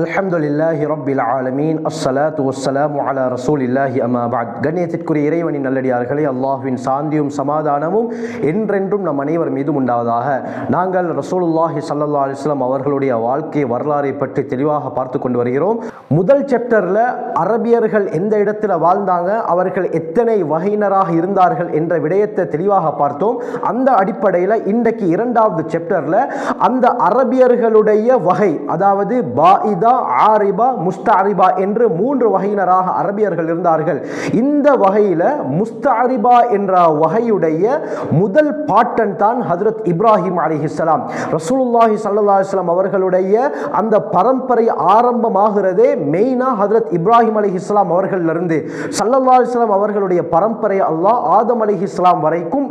அல்ஹம்துலில்லாஹி ரப்பில் ஆலமீன். அஸ்ஸலாத்து வஸ்ஸலாமு அலா ரசூலில்லாஹி அம்மா பாத் கண்ணியத்திற்குரிய இறைவனின் நல்லடியார்களே அல்லாஹுவின் சாந்தியும் சமாதானமும் என்றென்றும் நம் அனைவர் மீதும் உண்டாவதாக. நாங்கள் ரசூலுல்லாஹி சல்லா அலிஸ்லாம் அவர்களுடைய வாழ்க்கை வரலாறை பற்றி தெளிவாக பார்த்து கொண்டு வருகிறோம். முதல் சாப்டரில் அரபியர்கள் எந்த இடத்தில் வாழ்ந்தாங்க அவர்கள் எத்தனை வகையினராக இருந்தார்கள் என்ற விடயத்தை தெளிவாக பார்த்தோம். அந்த அடிப்படையில் இன்றைக்கு இரண்டாவது சாப்டரில் அந்த அரபியர்களுடைய வகை அதாவது பாயிதா ஆரிபா முஸ்தாரிபா என்று மூன்று வகையினராக அரபியர்கள் இருந்தார்கள். இந்த வகையில் முஸ்தாரிபா என்ற வகையுடைய முதல் பாட்டன் தான் ஹஜரத் இப்ராஹிம் அலிஹிஸ்லாம் ரசூலுல்லாஹி சல்லாஹிஸ்லாம் அவர்களுடைய அந்த பரம்பரை ஆரம்பமாகிறதே மெயினாக ஹஜரத் இப்ராஹிம் அலிஹிஸ்லாம் அவர்களிலிருந்து. ஸல்லல்லாஹு அலைஹி அவர்களுடைய பரம்பரை அல்லாஹ் ஆதம் அலிஹிஸ்லாம் வரைக்கும்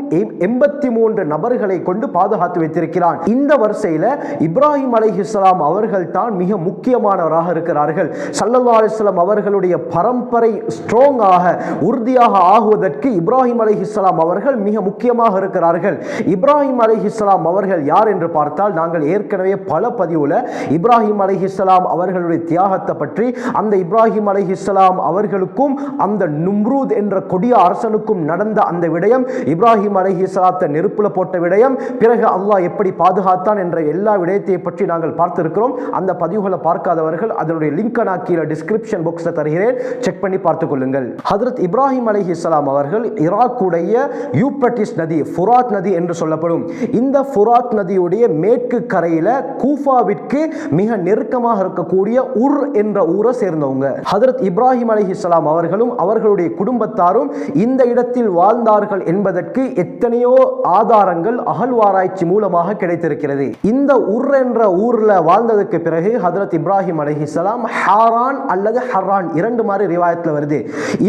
எண்பத்தி மூன்று நபர்களை கொண்டு பாதுகாத்து வைத்திருக்கிறான். இந்த வரிசையில் இப்ராஹிம் அலிஹிஸ்லாம் அவர்கள் தான் மிக முக்கியமான முக்கியமானவராக இருக்கிறார்கள். சல்லல்லா அலிஸ்லாம் அவர்களுடைய பரம்பரை ஸ்ட்ராங்காக உறுதியாக ஆகுவதற்கு இப்ராஹிம் அலிஹிஸ்லாம் அவர்கள் மிக முக்கியமாக இருக்கிறார்கள். இப்ராஹிம் அலிஹிஸ்லாம் அவர்கள் யார் என்று பார்த்தால் நாங்கள் ஏற்கனவே பல பதிவில் இப்ராஹிம் அலிஹிஸ்லாம் அவர்களுடைய தியாகத்தை பற்றி அந்த இப்ராஹிம் அலிஹிஸ்லாம் அவர்களுக்கும் அந்த நும்ரூத் என்ற கொடிய அரசனுக்கும் நடந்த அந்த விடயம் இப்ராஹிம் அலிஹிஸ்லாத்தை நெருப்பில் போட்ட விடயம் பிறகு அல்லாஹ் எப்படி பாதுகாத்தான் என்ற எல்லா விடயத்தை பற்றி நாங்கள் பார்த்திருக்கிறோம். அந்த பதிவுகளை பார்க்க பார்க்காதவர்கள் அதனுடைய லிங்கை நான் கீழே டிஸ்கிரிப்ஷன் பாக்ஸில் தருகிறேன். செக் பண்ணி பார்த்துக் கொள்ளுங்கள். ஹதரத் இப்ராஹிம் அலி இஸ்லாம் அவர்கள் ஈராக்குடைய யூப்ரட்டிஸ் நதி ஃபுராத் நதி என்று சொல்லப்படும். இந்த ஃபுராத் நதியுடைய மேற்கு கரையில் கூஃபாவிற்கு மிக நெருக்கமாக இருக்கக்கூடிய உர் என்ற ஊரை சேர்ந்தவங்க. ஹதரத் இப்ராஹிம் அலி இஸ்லாம் அவர்களும் அவர்களுடைய குடும்பத்தாரும் இந்த இடத்தில் வாழ்ந்தார்கள் என்பதற்கு எத்தனையோ ஆதாரங்கள் அகழ்வாராய்ச்சி மூலமாக கிடைத்திருக்கிறது. இந்த உர் என்ற ஊரில் வாழ்ந்ததுக்கு பிறகு ஹதரத் இப்ராஹிம் இப்ராஹிம் அலஹிசலாம் ஹாரான் அல்லது ஹர்ரான் இரண்டு மாதிரி ரிவாயத்தில் வருது.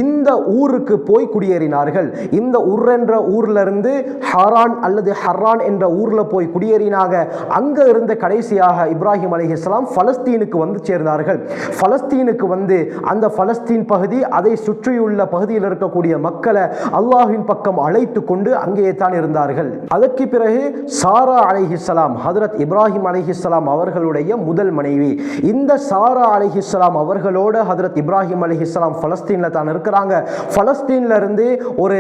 இந்த ஊருக்கு போய் குடியேறினார்கள். இந்த உர் என்ற ஊர்லேருந்து ஹாரான் அல்லது ஹர்ரான் என்ற ஊரில் போய் குடியேறினாக அங்கே இருந்த கடைசியாக இப்ராஹிம் அலஹிஸ்லாம் பலஸ்தீனுக்கு வந்து சேர்ந்தார்கள். பலஸ்தீனுக்கு வந்து அந்த பலஸ்தீன் பகுதி அதை சுற்றியுள்ள பகுதியில் இருக்கக்கூடிய மக்களை அல்லாஹின் பக்கம் அழைத்து கொண்டு அங்கேயே தான் இருந்தார்கள். அதற்கு பிறகு சாரா அலிஹிஸ்லாம் ஹதரத் இப்ராஹிம் அலிஹிஸ்லாம் அவர்களுடைய முதல் மனைவி. இந்த இந்த சாரா அலிஹிஸ்லாம் அவர்களோட ஹதரத் இப்ராஹிம் அலிஹிஸ்லாம் ஃபலஸ்தீனில் தான் இருக்கிறாங்க. பலஸ்தீன்ல இருந்து ஒரு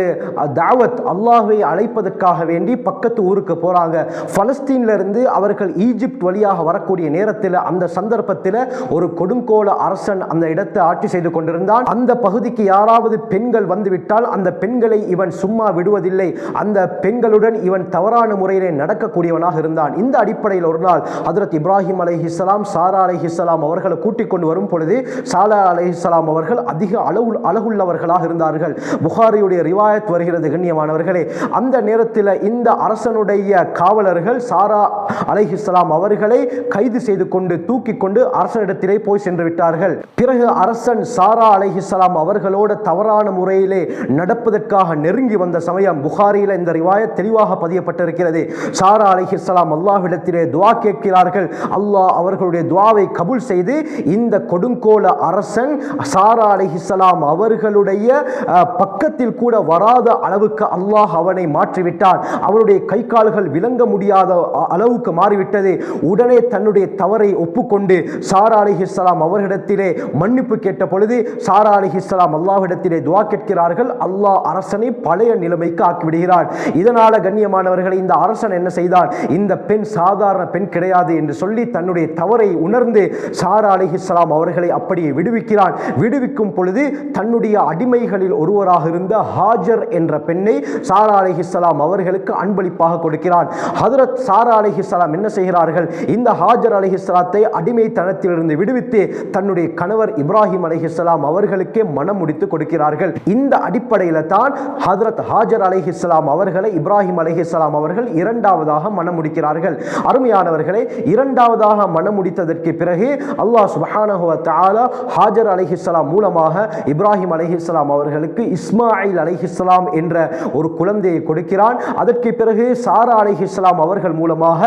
தாவத் அல்லாஹை அழைப்பதற்காக வேண்டி பக்கத்து ஊருக்கு போறாங்க. ஃபலஸ்தீனில் இருந்து அவர்கள் ஈஜிப்ட் வழியாக வரக்கூடிய நேரத்தில் அந்த சந்தர்ப்பத்தில் ஒரு கொடுங்கோல அரசன் அந்த இடத்தை ஆட்சி செய்து கொண்டிருந்தான். அந்த பகுதிக்கு யாராவது பெண்கள் வந்துவிட்டால் அந்த பெண்களை இவன் சும்மா விடுவதில்லை. அந்த பெண்களுடன் இவன் தவறான முறையிலே நடக்கக்கூடியவனாக இருந்தான். இந்த அடிப்படையில் ஒரு நாள் ஹதரத் இப்ராஹிம் அலைஹிஸ்லாம் சாரா அலைஹிஸ்லாம் அவர்களை கூட்டிக் கொண்டு வரும் பொழுது சாலா அலைஹிஸ்லாம் அவர்கள் அதிக அளவு அழகுள்ளவர்களாக இருந்தார்கள். புகாரியுடைய ரிவாயத் வருகிறது கண்ணியமானவர்களே. அந்த நேரத்தில் இந்த அரசனுடைய காவலர்கள் சாரா அலைஹிஸ்லாம் அவர்களை கைது செய்து கொண்டு தூக்கி கொண்டு அரசனிடத்திலே போய் சென்று விட்டார்கள். பிறகு அரசன் சாரா அலைஹிஸ்லாம் அவர்களோட தவறான முறையிலே நடப்பதற்காக நெருங்கி வந்த சமயம் புகாரியில் இந்த ரிவாயத் தெளிவாக பதியப்பட்டிருக்கிறது. சாரா அலைஹிஸ்லாம் அல்லாஹ்விடத்திலே துவா கேட்கிறார்கள். அல்லாஹ் அவர்களுடைய துவாவை கபுல் செய்து இந்த கொடுங்கோல அரசன் சாரா அலிஹிசலாம் அவர்களுடைய பக்கத்தில் கூட வராத அளவுக்கு அல்லாஹ் அவனை மாற்றிவிட்டான். அவருடைய கை கால்கள் விளங்க முடியாத அளவுக்கு மாறிவிட்டது. உடனே தன்னுடைய தவறை ஒப்புக்கொண்டு சாரா அலிஹிஸ்லாம் அவர்களிடத்திலே மன்னிப்பு கேட்ட பொழுது சாரா அலிஹிஸ்லாம் அல்லாஹிடத்திலே துவா கேட்கிறார்கள். அல்லாஹ் அரசனை பழைய நிலைமைக்கு ஆக்கிவிடுகிறார் இதனால கண்ணியமானவர்களை இந்த அரசன் என்ன செய்தார் இந்த பெண் சாதாரண பெண் கிடையாது என்று சொல்லி தன்னுடைய தவறை உணர்ந்து சாரா அலிஹிஸ்லாம் அவர்களை அப்படியே விடுவிக்கிறான். விடுவிக்கும் பொழுது தன்னுடைய அடிமைகளில் ஒருவராக இருந்த ஹாஜர் என்ற பெண்ணை சாரா அலிஹிஸ்லாம் அவர்களுக்கு அன்பளிப்பாக கொடுக்கிறான். ஹதரத் சாரா அலிஹிஸ்லாம் என்ன செய்கிறார்கள்? இந்த ஹாஜர் அலிஹிஸ்லாத்தை அடிமைத்தனத்திலிருந்து விடுவித்து தன்னுடைய கணவர் இப்ராஹிம் அலிஹிஸ்லாம் அவர்களுக்கே மனம் முடித்து கொடுக்கிறார்கள். இந்த அடிப்படையில் தான் ஹதரத் ஹாஜர் அலிஹிஸ்லாம் அவர்களை இப்ராஹிம் அலிஹிஸ்லாம் அவர்கள் இரண்டாவதாக மனம் முடிக்கிறார்கள். அருமையானவர்களை இரண்டாவதாக மனம் முடித்ததற்கு பிறகு அல்லாஹ் சுபஹானஹுவ தாலா ஹாஜர் அலிஹிஸ்லாம் மூலமாக இப்ராஹிம் அலிஹிஸ்லாம் அவர்களுக்கு இஸ்மாயில் அலிஹிஸ்லாம் என்ற ஒரு குழந்தையை கொடுக்கிறான். அதற்கு பிறகு சாரா அலிஹிஸ்லாம் அவர்கள் மூலமாக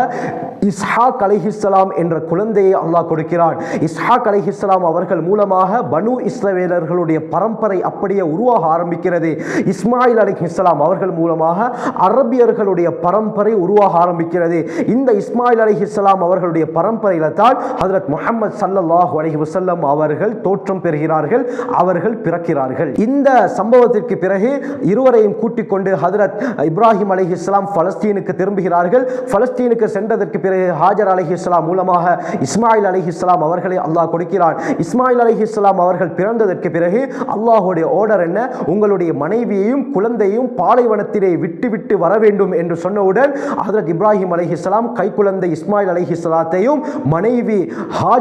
இஸ்ஹாக் அலிஹிஸ்லாம் என்ற குழந்தையை அல்லாஹ் கொடுக்கிறான். இஸ்ஹாக் அலிஹிஸ்லாம் அவர்கள் மூலமாக பனு இஸ்லவேலர்களுடைய பரம்பரை அப்படியே உருவாக ஆரம்பிக்கிறது. இஸ்மாயில் அலிஹிஸ்லாம் அவர்கள் மூலமாக அரபியர்களுடைய பரம்பரை உருவாக ஆரம்பிக்கிறது. இந்த இஸ்மாயில் அலிஹிஸ்லாம் அவர்களுடைய பரம்பரையில் தான் ஹதரத் முகமது முஹம்மது ஸல்லல்லாஹு அலஹி வசல்லம் அவர்கள் தோற்றம் பெறுகிறார்கள் அவர்கள் பிறக்கிறார்கள். இந்த சம்பவத்திற்கு பிறகு இருவரையும் கூட்டிக் கொண்டு ஹதரத் இப்ராஹிம் அலைஹிஸ்ஸலாம் பலஸ்தீனுக்கு திரும்புகிறார்கள். பலஸ்தீனுக்கு சென்றதற்கு பிறகு ஹாஜர் அலைஹிஸ்ஸலாம் மூலமாக இஸ்மாயில் அலைஹிஸ்ஸலாம் அவர்களை அல்லாஹ் கொடுக்கிறான். இஸ்மாயில் அலைஹிஸ்ஸலாம் அவர்கள் பிறந்ததற்கு பிறகு அல்லாஹுடைய ஆர்டர் என்ன? உங்களுடைய மனைவியையும் குழந்தையும் பாலைவனத்திலே விட்டு விட்டு வர வேண்டும் என்று சொன்னவுடன் ஹதரத் இப்ராஹிம் அலைஹிஸ்ஸலாம் கைக்குழந்தை இஸ்மாயில் அலைஹிஸ்ஸலாத்தையும் மனைவி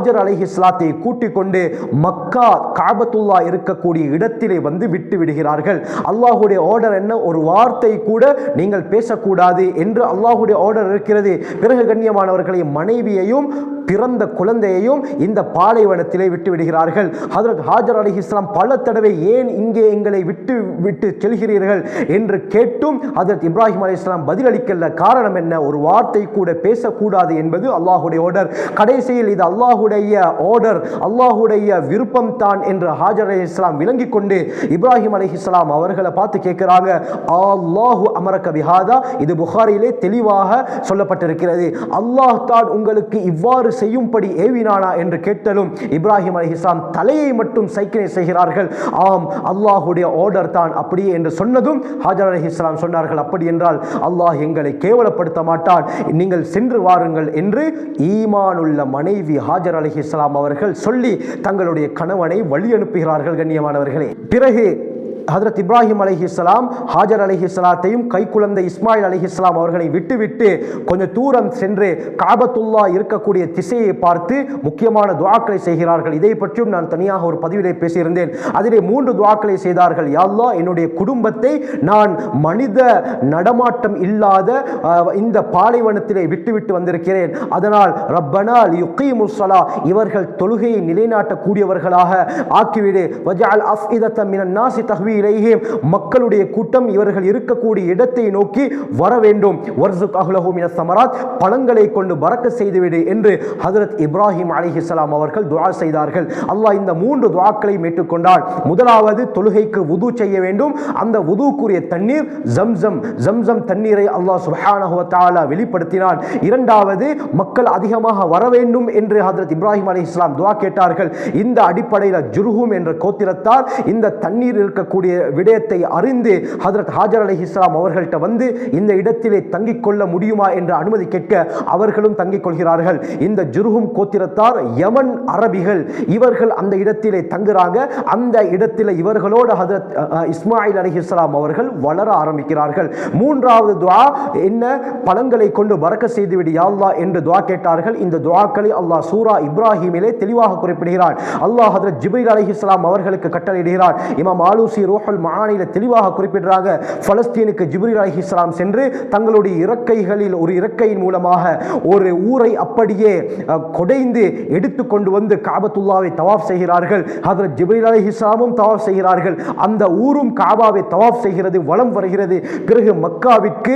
ஹாஜர் அலைஹிஸ்ஸலாத்தை கூட்டிக் கொண்டு மக்கா காபத்துல்லா இருக்கக்கூடிய இடத்திலே வந்து விட்டு விடுகிறார்கள். அல்லாஹுடைய ஆர்டர் என்ன? ஒரு வார்த்தை கூட நீங்கள் பேசக்கூடாது என்று அல்லாஹுடைய ஆர்டர் இருக்கிறது. பிறகு கண்ணியமானவர்களை மனைவியையும் பிறந்த குழந்தையையும் இந்த பாலைவனத்திலே விட்டு விடுகிறார்கள். ஹதரத் ஹாஜர் அலி இஸ்லாம் பல தடவை ஏன் இங்கே எங்களை விட்டு விட்டு செல்கிறீர்கள் என்று கேட்டும் ஹதரத் இப்ராஹிம் அலி இஸ்லாம் பதிலளிக்கல காரணம் என்ன? ஒரு வார்த்தை கூட பேசக்கூடாது என்பது அல்லாஹுடைய ஆர்டர் கடைசியில் இது அல்லாஹுடைய அல்லாஹுடைய ஆர்டர் அல்லாஹுடைய விருப்பம் தான் என்று ஹாஜர் அலி இஸ்லாம் விளங்கி கொண்டு இப்ராஹிம் அலி இஸ்லாம் அவர்களை பார்த்து கேட்கிறாங்க அல்லாஹு அமரக்க விஹாதா இது புகாரிலே தெளிவாக சொல்லப்பட்டிருக்கிறது. அல்லாஹ் தான் உங்களுக்கு இவ்வாறு செய்யும்படி ஏவினானா? என்று கேட்டலும் இப்ராஹிம் அலி இஸ்லாம் தலையை மட்டும் சைக்கிளை செய்கிறார்கள். ஆம் அல்லாஹுடைய ஆர்டர் தான் அப்படியே என்று சொன்னதும் ஹாஜர் அலி இஸ்லாம் சொன்னார்கள். அப்படி என்றால் அல்லாஹ் எங்களை கேவலப்படுத்த மாட்டான். நீங்கள் சென்று வாருங்கள் என்று ஈமானுள்ள மனைவி ஹாஜர் அலிஹிஸ்லாம் அவர்கள் சொல்லி தங்களுடைய கணவனை வழி அனுப்புகிறார்கள் கண்ணியமானவர்களே. பிறகு ஹதரத் இப்ராஹிம் அலைஹிஸ்ஸலாம் ஹாஜர் அலைஹிஸ்ஸலாத்தையும் கைக்குழந்தை இஸ்மாயில் அலைஹிஸ்ஸலாம் அவர்களை விட்டுவிட்டு கொஞ்சம் தூரம் சென்று காபத்துல்லா இருக்கக்கூடிய திசையை பார்த்து முக்கியமான துவாக்களை செய்கிறார்கள். இதை பற்றியும் நான் தனியாக ஒரு பதிவிலே பேசியிருந்தேன். அதிலே மூன்று துவாக்களை செய்தார்கள். யாழ்லா என்னுடைய குடும்பத்தை நான் மனித நடமாட்டம் இல்லாத இந்த பாலைவனத்திலே விட்டுவிட்டு வந்திருக்கிறேன். அதனால் ரப்பனால் யுக்கி முசலா இவர்கள் தொழுகையை நிலைநாட்டக்கூடியவர்களாக ஆக்கிவிடு. வஜால் அஃஇதத்த மினன் நாசி தஹ்வி இலைஹிம். மக்களுடைய கூட்டம் இவர்கள் இருக்கக்கூடிய இடத்தை நோக்கி வர வேண்டும். வர்சுக் அஹ்லஹு மினஸ் சமராத் பழங்களை கொண்டு பறக்க செய்துவிடு என்று ஹஜரத் இப்ராஹிம் அலிஹிஸ்லாம் அவர்கள் துவா செய்தார்கள். அல்லாஹ் இந்த மூன்று துஆக்களையும் ஏற்றுக்கொண்டான் முதலாவது தொழுகைக்கு உது செய்ய வேண்டும். அந்த உதுக்குரிய தண்ணீர் ஜம்சம் ஜம்சம் தண்ணீரை அல்லாஹ் சுப்ஹானஹு வெளிப்படுத்தினான். இரண்டாவது மக்கள் அதிகமாக வர வேண்டும் என்று ஹஜரத் இப்ராஹிம் அலி இஸ்லாம் துவா கேட்டார்கள். இந்த அடிப்படையில் ஜுர்ஹும் என்ற கோத்திரத்தார் இந்த தண்ணீர் இருக்கக்கூடிய விடயத்தை அறிந்து ஹதரத் ஹாஜர் அலி இஸ்லாம் அவர்கள்ட்ட வந்து இந்த இடத்திலே தங்கிக் கொள்ள முடியுமா என்று அனுமதி கேட்க அவர்களும் தங்கிக் கொள்கிறார்கள். இந்த ஜுருகும் கோத்திரத்தார் யமன் அரபிகள் இவர்கள் அந்த இடத்திலே தங்குறாங்க. அந்த இடத்திலே இவர்களோடு ஹதரத் இஸ்மாயில் அலி இஸ்லாம் அவர்கள் வளர ஆரம்பிக்கிறார்கள். மூன்றாவது துவா என்ன? பழங்களை கொண்டு வரக்க செய்துவிடு யாழ்லா என்று துவா கேட்டார்கள். இந்த துவாக்களை அல்லாஹ் சூரா இப்ராஹிமிலே தெளிவாக குறிப்பிடுகிறான். அல்லாஹ் ஹதரத் ஹஜரத் அலி இஸ்லாம் அவர்களுக்கு கட்டளையிடுகிறார் இமாம் ஆலூசி ரூஹல் மாநில தெளிவாக குறிப்பிடுறாங்க. பலஸ்தீனுக்கு ஜிப்ரீல் இஸ்லாம் சென்று தங்களுடைய இறக்கைகளில் ஒரு இறக்கையின் மூலமாக ஒரு ஊரை அப்படியே கொடைந்து எடுத்து கொண்டு வந்து காபத்துல்லாவை தவாஃப் செய்கிறார்கள். அதில் ஜிப்ரீல் இஸ்லாமும் தவாஃப் செய்கிறார்கள். அந்த ஊரும் காபாவை தவாஃப் செய்கிறது வளம் வருகிறது. பிறகு மக்காவிற்கு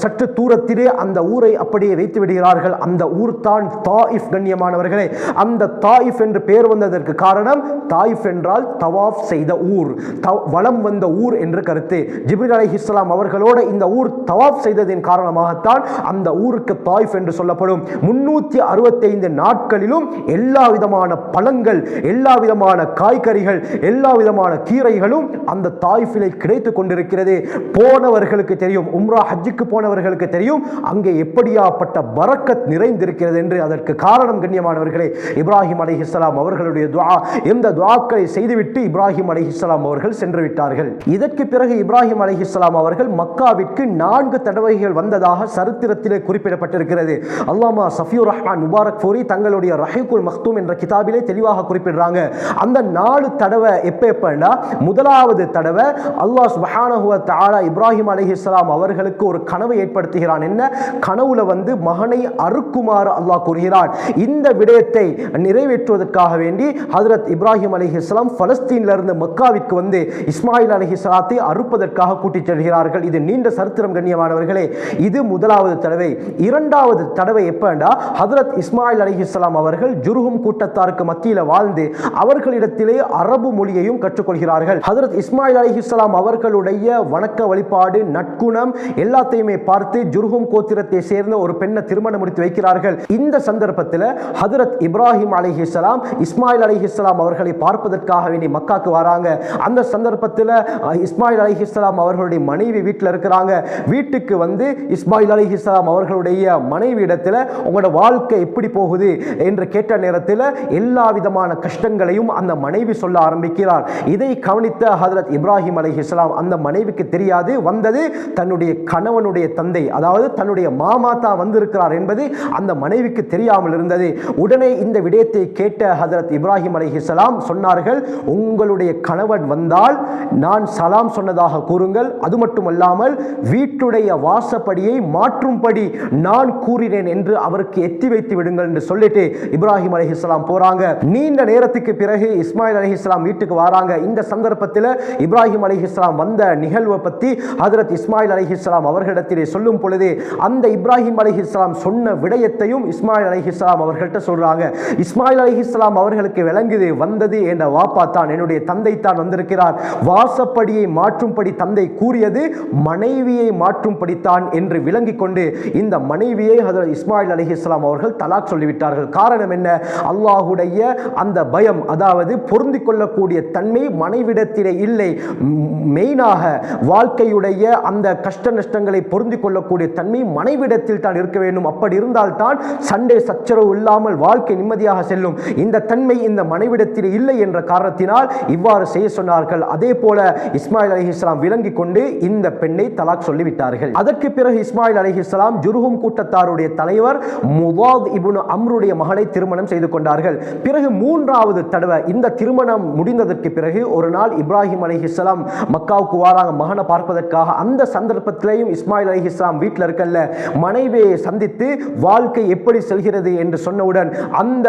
சற்று தூரத்திலே அந்த ஊரை அப்படியே வைத்து விடுகிறார்கள். அந்த ஊர் தான் தாயிஃப் கண்ணியமானவர்களே. அந்த தாயிஃப் என்று பெயர் வந்ததற்கு காரணம் தாயிஃப் என்றால் தவாஃப் செய்த ஊர். தவ- வலம் வந்த ஊர் என்று கருத்து. ஜிப்ரில் அலி இஸ்லாம் அவர்களோட இந்த ஊர் தவாப் செய்ததின் காரணமாகத்தான் அந்த ஊருக்கு தாய்ஃப் என்று சொல்லப்படும். முன்னூற்றி அறுபத்தைந்து நாட்களிலும் எல்லா விதமான பழங்கள் எல்லா விதமான காய்கறிகள் எல்லா விதமான கீரைகளும் அந்த தாய்ஃபிலை கிடைத்து கொண்டிருக்கிறது. போனவர்களுக்கு தெரியும் உம்ரா ஹஜ்ஜுக்கு போனவர்களுக்கு தெரியும் அங்கே எப்படியாப்பட்ட பரக்கத் நிறைந்திருக்கிறது என்று அதற்கு காரணம் கண்ணியமானவர்களே இப்ராஹிம் அலைஹிஸ்ஸலாம் அவர்களுடைய துவா எந்த துவாக்களை செய்துவிட்டு இப்ராஹிம் அலைஹிஸ்ஸலாம் அவர்கள் அவர்கள் சென்று விட்டார்கள். இதற்கு பிறகு இப்ராஹிம் அலைஹிஸ்ஸலாம் அவர்கள் மக்காவிற்கு நான்கு தடவைகள் வந்ததாக சரித்திரத்திலே குறிப்பிடப்பட்டிருக்கிறது. அல்லாமா சஃபியூர் ரஹ்மான் முபாரக் ஃபூரி தங்களுடைய ரஹீகுல் மக்தூம் என்ற கிதாபிலே தெளிவாக குறிப்பிடுறாங்க. அந்த நாலு தடவை எப்ப எப்பன்னா முதலாவது தடவை அல்லாஹ் சுபஹானஹுவ தாலா தஆலா இப்ராஹிம் அலைஹிஸ்ஸலாம் அவர்களுக்கு ஒரு கனவு ஏற்படுத்துகிறான். என்ன? கனவுல வந்து மகனை அறுக்குமாறு அல்லாஹ் கூறுகிறான். இந்த விடயத்தை நிறைவேற்றுவதற்காக வேண்டி ஹதரத் இப்ராஹிம் அலைஹிஸ்ஸலாம் பலஸ்தீன்ல இருந்து மக்காவிற்கு வந்து இருந்து இஸ்மாயில் அலஹி சலாத்தை அறுப்பதற்காக கூட்டிச் செல்கிறார்கள். இது நீண்ட சரித்திரம் கண்ணியமானவர்களே. இது முதலாவது தடவை. இரண்டாவது தடவை எப்பண்டா? ஹதரத் இஸ்மாயில் அலிஹிஸ்லாம் அவர்கள் ஜுருகும் கூட்டத்தாருக்கு மத்தியில் வாழ்ந்து அவர்களிடத்திலே அரபு மொழியையும் கற்றுக்கொள்கிறார்கள். ஹதரத் இஸ்மாயில் அலிஹிஸ்லாம் அவர்களுடைய வணக்க வழிபாடு நற்குணம் எல்லாத்தையுமே பார்த்து ஜுருகும் கோத்திரத்தை சேர்ந்த ஒரு பெண்ணை திருமணம் முடித்து வைக்கிறார்கள். இந்த சந்தர்ப்பத்தில் ஹதரத் இப்ராஹிம் அலிஹிஸ்லாம் இஸ்மாயில் அலிஹிஸ்லாம் அவர்களை பார்ப்பதற்காக வேண்டி மக்காக்கு வராங்க. அந்த சந்தர்ப்பத்தில் இஸ்மாயில் அலி இஸ்லாம் அவர்களுடைய மனைவி வீட்டில் இருக்கிறாங்க. வீட்டுக்கு வந்து இஸ்மாயில் அலி இஸ்லாம் அவர்களுடைய மனைவி இடத்துல உங்களோட வாழ்க்கை எப்படி போகுது? என்று கேட்ட நேரத்தில் எல்லா விதமான கஷ்டங்களையும் அந்த மனைவி சொல்ல ஆரம்பிக்கிறார். இதை கவனித்த ஹதரத் இப்ராஹிம் அலி இஸ்லாம் அந்த மனைவிக்கு தெரியாது. வந்தது தன்னுடைய கணவனுடைய தந்தை அதாவது தன்னுடைய மாமா தான் வந்திருக்கிறார் என்பது அந்த மனைவிக்கு தெரியாமல் இருந்தது. உடனே இந்த விடயத்தை கேட்ட ஹதரத் இப்ராஹிம் அலி இஸ்லாம் சொன்னார்கள் உங்களுடைய கணவன் வந்து இருந்தால் நான் சலாம் சொன்னதாக கூறுங்கள். அது மட்டுமல்லாமல் வீட்டுடைய வாசப்படியை மாற்றும்படி நான் கூறினேன் என்று அவருக்கு எத்தி வைத்து விடுங்கள் என்று சொல்லிட்டு இப்ராஹிம் அலிஹிஸ்லாம் போறாங்க. நீண்ட நேரத்துக்கு பிறகு இஸ்மாயில் அலிஹிஸ்லாம் வீட்டுக்கு வராங்க. இந்த சந்தர்ப்பத்தில் இப்ராஹிம் அலிஹிஸ்லாம் வந்த நிகழ்வை பற்றி ஹதரத் இஸ்மாயில் அலிஹிஸ்லாம் அவர்களிடத்திலே சொல்லும் பொழுது அந்த இப்ராஹிம் அலிஹிஸ்லாம் சொன்ன விடயத்தையும் இஸ்மாயில் அலிஹிஸ்லாம் அவர்கள்ட்ட சொல்றாங்க. இஸ்மாயில் அலிஹிஸ்லாம் அவர்களுக்கு விளங்குது வந்தது என்ற வாப்பா தான் என்னுடைய தந்தை தான் வந்திருக்கிறார். வாசப்படியை மாற்றும்படி தந்தை கூறியது மனைவியை மாற்றும்படித்தான் என்று விளங்கிக் கொண்டு இந்த மனைவியை ஹதரத் இஸ்மாயில் அலிஹிஸ்லாம் அவர்கள் தலாக் சொல்லிவிட்டார்கள். காரணம் என்ன? அல்லாஹுடைய அந்த பயம் அதாவது பொருந்தி கொள்ளக்கூடிய தன்மை மனைவிடத்திலே இல்லை. மெயினாக வாழ்க்கையுடைய அந்த கஷ்ட நஷ்டங்களை பொருந்தி கொள்ளக்கூடிய தன்மை மனைவிடத்தில் தான் இருக்க வேண்டும். அப்படி இருந்தால்தான் சண்டே சச்சரவு இல்லாமல் வாழ்க்கை நிம்மதியாக செல்லும். இந்த தன்மை இந்த மனைவிடத்தில் இல்லை என்ற காரணத்தினால் இவ்வாறு செய்ய சொன்னார்கள். அதே போல இஸ்மாயில் அலி இஸ்லாம் விளங்கி கொண்டு இந்த பெண்ணை தலாக் சொல்லிவிட்டார்கள். அதற்கு பிறகு இஸ்மாயில் அலி இஸ்லாம் ஜுருகும் கூட்டத்தாருடைய தலைவர் முவாத் இபுன் அம்ருடைய மகளை திருமணம் செய்து கொண்டார்கள். பிறகு மூன்றாவது தடவை இந்த திருமணம் முடிந்ததற்கு பிறகு ஒரு நாள் இப்ராஹிம் அலி இஸ்லாம் மக்காவுக்கு வாராங்க மகனை பார்ப்பதற்காக அந்த சந்தர்ப்பத்திலேயும் இஸ்மாயில் அலி இஸ்லாம் வீட்டில் இருக்கல்ல மனைவியை சந்தித்து வாழ்க்கை எப்படி செல்கிறது என்று சொன்னவுடன் அந்த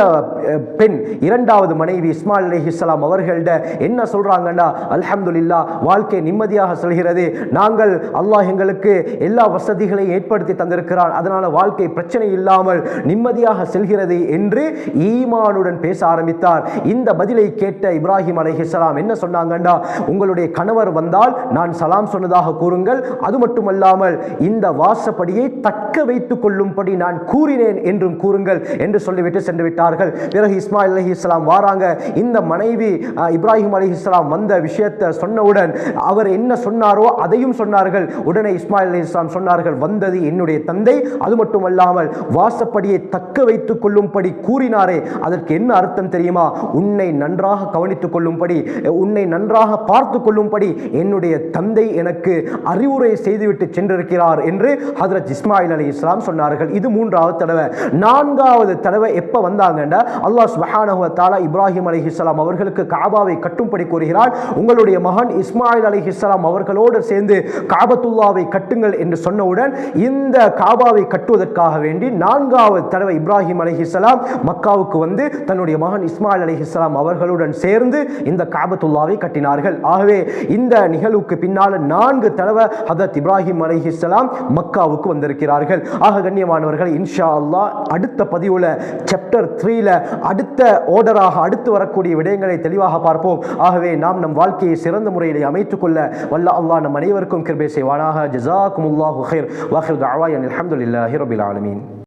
பெண் இரண்டாவது மனைவி இஸ்மாயில் அலி இஸ்லாம் அவர்கள்ட என்ன சொல்றாங்கன்னா அல்ஹம்துலில்லா வாழ்க்கை நிம்மதியாக செல்கிறது. நாங்கள் அல்லாஹ் எங்களுக்கு எல்லா வசதிகளையும் ஏற்படுத்தி தந்திருக்கிறான். அதனால் வாழ்க்கை பிரச்சனை இல்லாமல் நிம்மதியாக செல்கிறது என்று ஈமானுடன் பேச ஆரம்பித்தார். இந்த பதிலை கேட்ட இப்ராஹிம் அலைஹிஸ்லாம் என்ன சொன்னாங்கண்டா? உங்களுடைய கணவர் வந்தால் நான் சலாம் சொன்னதாக கூறுங்கள். அது மட்டுமல்லாமல் இந்த வாசப்படியை தக்க வைத்துக் கொள்ளும்படி நான் கூறினேன் என்றும் கூறுங்கள் என்று சொல்லிவிட்டு சென்று விட்டார்கள். பிறகு இஸ்மாயில் அலி இஸ்லாம் வாராங்க. இந்த மனைவி இப்ராஹிம் அலி இஸ்லாம் வந்த விஷயத்தை சொன்னவுடன் அவர் என்ன சொன்னாரோ அதையும் சொன்னார்கள். உடனே இஸ்மாயில் அலி இஸ்லாம் சொன்னார்கள் வந்தது என்னுடைய தந்தை. அது மட்டுமல்லாமல் வாசப்படியை தக்க வைத்துக் கொள்ளும்படி கூறினாரே. அதற்கு என்ன அர்த்தம் தெரியுமா? உன்னை நன்றாக கவனித்துக் கொள்ளும்படி உன்னை நன்றாக பார்த்து கொள்ளும்படி என்னுடைய தந்தை எனக்கு அறிவுரை செய்துவிட்டு சென்றிருக்கிறார் என்று ஹதரத் இஸ்மாயில் அலி இஸ்லாம் சொன்னார்கள். இது மூன்றாவது தடவை. நான்காவது தடவை எப்போ வந்தாங்கன்னா அல்லாஹ் சுப்ஹானஹு தாலா இப்ராஹிம் இப்ராஹிம் அலைஹிஸ்ஸலாம் அவர்களுக்கு காபாவை கட்டும்படி கூறுகிறார் உங்களுடைய மகன் இஸ்மாயில் அலைஹிஸ்ஸலாம் அவர்களோடு சேர்ந்து காபத்துல்லாவை கட்டுங்கள் என்று சொன்னவுடன் இந்த காபாவை கட்டுவதற்காக வேண்டி நான்காவது தடவை இப்ராஹிம் அலைஹிஸ்ஸலாம் மக்காவுக்கு வந்து தன்னுடைய மகன் இஸ்மாயில் அலைஹிஸ்ஸலாம் அவர்களுடன் சேர்ந்து இந்த காபத்துல்லாவை கட்டினார்கள். ஆகவே இந்த நிகழ்வுக்கு பின்னால் நான்கு தடவை ஹதத் இப்ராஹிம் அலைஹிஸ்ஸலாம் மக்காவுக்கு வந்திருக்கிறார்கள். ஆக கண்ணியமானவர்கள் இன்ஷா அல்லாஹ் அடுத்த பதிவுல சாப்டர் த்ரீல அடுத்த ஓர்டராக அடுத்து வரக்கூடிய விடயங்களை தெளிவாக பார்ப்போம். ஆகவே நாம் நம் வாழ்க்கையை சிறந்த முறையில் அமைத்துக் கொள்ள வல்ல அல்லாஹ் நம் அனைவருக்கும் கிருபை செய்வானாக ஜஸாக்குமுல்லாஹு ஹைர் வாஹிர் தஅவாயன் அல்ஹம்துலில்லாஹி ரபில் ஆலமீன்